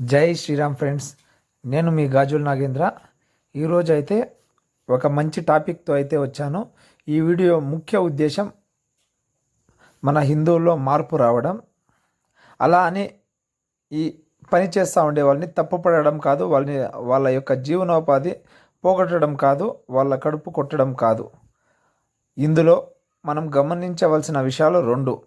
జై శ్రీరామ్ ఫ్రెండ్స్ నేను మీ గాజుల నాగేంద్ర. ఈరోజు అయితే ఒక మంచి టాపిక్తో అయితే వచ్చాను. ఈ వీడియో ముఖ్య ఉద్దేశం మన హిందువుల్లో మార్పు రావడం. అలా అని ఈ పని చేస్తూ ఉండే వాళ్ళని తప్పుపడడం కాదు వాళ్ళని వాళ్ళ యొక్క జీవనోపాధి పోగొట్టడం కాదు వాళ్ళ కడుపు కొట్టడం కాదు. ఇందులో మనం గమనించవలసిన విషయాలు రెండు.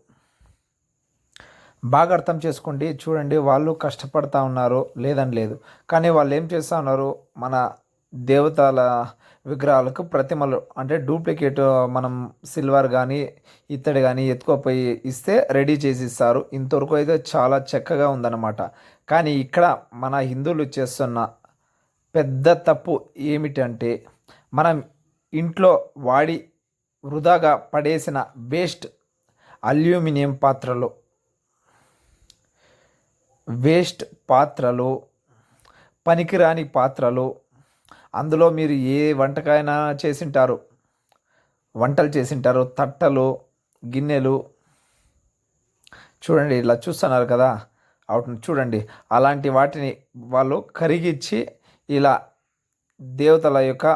బాగా అర్థం చేసుకోండి చూడండి వాళ్ళు కష్టపడతా ఉన్నారు లేదని లేదు. కానీ వాళ్ళు ఏం చేస్తూ ఉన్నారు మన దేవతల విగ్రహాలకు ప్రతిమలు అంటే డూప్లికేట్ మనం సిల్వర్ కానీ ఇత్తడి కానీ ఎత్తుకోపోయి ఇస్తే రెడీ చేసి ఇస్తారు. ఇంతవరకు అయితే చాలా చక్కగా ఉందన్నమాట. కానీ ఇక్కడ మన హిందువులు చేస్తున్న పెద్ద తప్పు ఏమిటంటే మనం ఇంట్లో వాడి వృధాగా పడేసిన వేస్ట్ అల్యూమినియం పాత్రలు వేస్ట్ పాత్రలు పనికిరాని పాత్రలు అందులో మీరు ఏ వంటకైనా చేసింటారు వంటలు చేసింటారు తట్టలు గిన్నెలు చూడండి ఇలా చూస్తున్నారు కదా వాటిని చూడండి. అలాంటి వాటిని వాళ్ళు కరిగిచ్చి ఇలా దేవతల యొక్క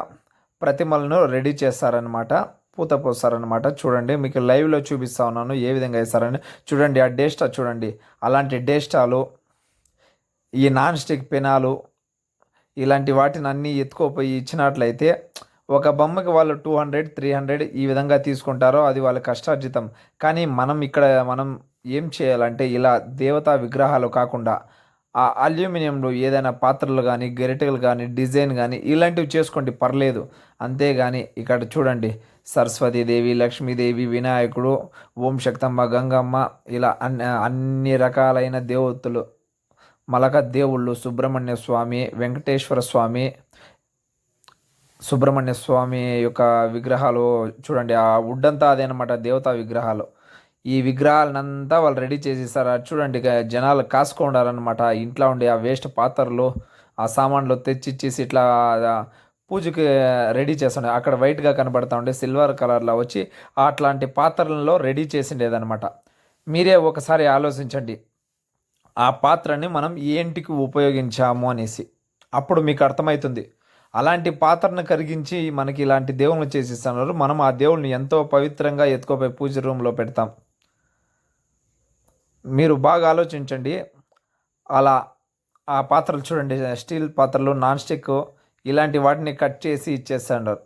ప్రతిమలను రెడీ చేస్తారనమాట పూత పోస్తారనమాట చూడండి మీకు లైవ్లో చూపిస్తా ఉన్నాను ఏ విధంగా వేస్తారని చూడండి ఆ డేస్టా చూడండి. అలాంటి డేస్టాలు ఈ నాన్ స్టిక్ పెనాలు ఇలాంటి వాటిని అన్నీ ఎత్తుకోపోయి ఇచ్చినట్లయితే ఒక బొమ్మకి వాళ్ళు టూ హండ్రెడ్ త్రీ హండ్రెడ్ ఈ విధంగా తీసుకుంటారో అది వాళ్ళ కష్టార్జితం. కానీ మనం ఇక్కడ మనం ఏం చేయాలంటే ఇలా దేవతా విగ్రహాలు కాకుండా ఆ అల్యూమినియంలో ఏదైనా పాత్రలు కానీ గెరిటలు కానీ డిజైన్ కానీ ఇలాంటివి చేసుకోండి పర్లేదు. అంతేగాని ఇక్కడ చూడండి సరస్వతీదేవి లక్ష్మీదేవి వినాయకుడు ఓం శక్తమ్మ గంగమ్మ ఇలా అన్ని అన్ని రకాలైన దేవతలు మలక దేవుళ్ళు సుబ్రహ్మణ్య స్వామి వెంకటేశ్వర స్వామి సుబ్రహ్మణ్య స్వామి యొక్క విగ్రహాలు చూడండి ఆ వుడ్ అంతా అదేనమాట దేవతా విగ్రహాలు. ఈ విగ్రహాలనంతా వాళ్ళు రెడీ చేసి ఇస్తారు చూడండి జనాలు కాసుకుండారనమాట ఇంట్లో ఉండే ఆ వేస్ట్ పాత్రలు ఆ సామాన్లు తెచ్చిచ్చేసి ఇట్లా పూజకి రెడీ చేస్తుండే. అక్కడ వైట్గా కనబడతా ఉండే సిల్వర్ కలర్లో వచ్చి అట్లాంటి పాత్రలలో రెడీ చేసిండేదనమాట మీరే ఒకసారి ఆలోచించండి. ఆ పాత్రని మనం ఏంటికి ఉపయోగించాము అనేసి. అప్పుడు మీకు అర్థమవుతుంది అలాంటి పాత్రను కరిగించి మనకి ఇలాంటి దేవుళ్ళు చేసిస్తున్నారు. మనం ఆ దేవుళ్ళని ఎంతో పవిత్రంగా ఎత్తుకోపోయి పూజ రూమ్లో పెడతాం. మీరు బాగా ఆలోచించండి. అలా ఆ పాత్రలు చూడండి. స్టీల్ పాత్రలు నాన్ స్టిక్ ఇలాంటి వాటిని కట్ చేసి ఇచ్చేస్తాడు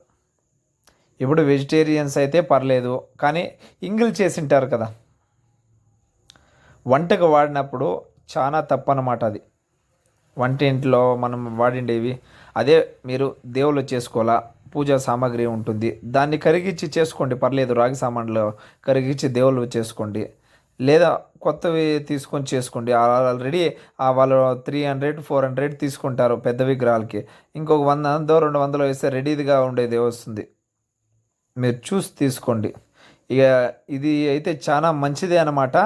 ఇప్పుడు వెజిటేరియన్స్ అయితే పర్లేదు. కానీ ఇంగిల్ చేసింటారు కదా. వంటకు వాడినప్పుడు చాలా తప్పనమాట అది. వంటింట్లో మనం వాడిండేవి. అదే మీరు దేవుళ్ళు చేసుకోవాలా? పూజా సామాగ్రి ఉంటుంది. దాన్ని కరిగించి చేసుకోండి. పర్లేదు రాగి సామాన్లు కరిగించి దేవుళ్ళు చేసుకోండి. లేదా కొత్తవి తీసుకొని చేసుకోండి. ఆల్రెడీ వాళ్ళు త్రీ హండ్రెడ్ ఫోర్ హండ్రెడ్ తీసుకుంటారు పెద్ద విగ్రహాలకి. ఇంకొక వంద వందో రెండు వందలు వేస్తే రెడీగా ఉండేది వస్తుంది. మీరు చూసి తీసుకోండి. ఇక ఇది అయితే చాలా మంచిదే అనమాట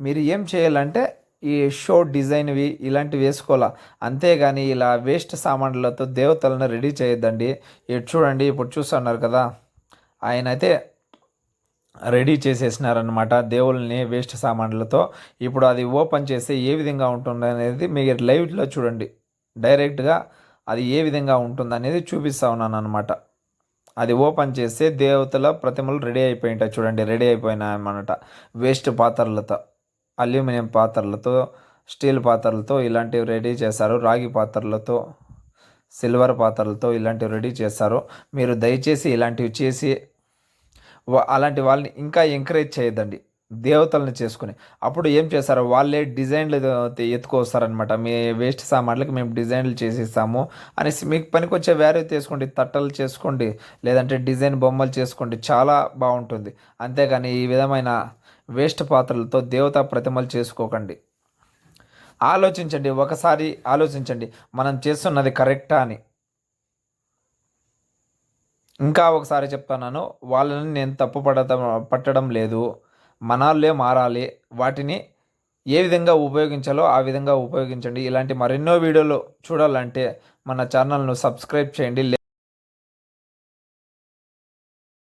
మీరు ఏం చేయాలంటే ఈ షో డిజైన్వి ఇలాంటివి వేసుకోవాలా? అంతేగాని ఇలా వేస్ట్ సామాన్లతో దేవతలను రెడీ చేయొద్దండి. ఇటు చూడండి ఇప్పుడు చూస్తున్నారు కదా. ఆయన అయితే రెడీ చేసేసినారనమాట దేవుల్ని వేస్ట్ సామాన్లతో. ఇప్పుడు అది ఓపెన్ చేస్తే ఏ విధంగా ఉంటుంది అనేది మీరు లైవ్లో చూడండి. డైరెక్ట్గా అది ఏ విధంగా ఉంటుంది అనేది చూపిస్తా ఉన్నాను అనమాట అది ఓపెన్ చేస్తే దేవతల ప్రతిమలు రెడీ అయిపోయింటాయి చూడండి రెడీ అయిపోయినాయన్నమాట వేస్ట్ పాత్రలతో. అల్యూమినియం పాత్రలతో స్టీల్ పాత్రలతో ఇలాంటివి రెడీ చేస్తారు రాగి పాత్రలతో సిల్వర్ పాత్రలతో ఇలాంటివి రెడీ చేస్తారు మీరు దయచేసి ఇలాంటివి చేసి అలాంటి వాళ్ళని ఇంకా ఎంకరేజ్ చేయదండి దేవతలను చేసుకుని. అప్పుడు ఏం చేస్తారు వాళ్ళే డిజైన్లు ఎత్తుకొస్తారనమాట మీ వేస్ట్ సామాన్లకి మేము డిజైన్లు చేసిస్తాము అనేసి మీకు పనికొచ్చే వేరే తీసుకోండి తట్టలు చేసుకోండి లేదంటే డిజైన్ బొమ్మలు చేసుకోండి చాలా బాగుంటుంది. అంతేగాని ఈ విధమైన వేస్ట్ పాత్రలతో దేవతా ప్రతిమలు చేసుకోకండి. ఆలోచించండి ఒకసారి ఆలోచించండి. మనం చేస్తున్నది కరెక్టా అని. ఇంకా ఒకసారి చెప్తున్నాను వాళ్ళని నేను తప్పు పడటం పట్టడం లేదు. మనాళ్ళే మారాలి. వాటిని ఏ విధంగా ఉపయోగించాలో ఆ విధంగా ఉపయోగించండి. ఇలాంటి మరెన్నో వీడియోలు చూడాలంటే మన ఛానల్ను సబ్స్క్రైబ్ చేయండి.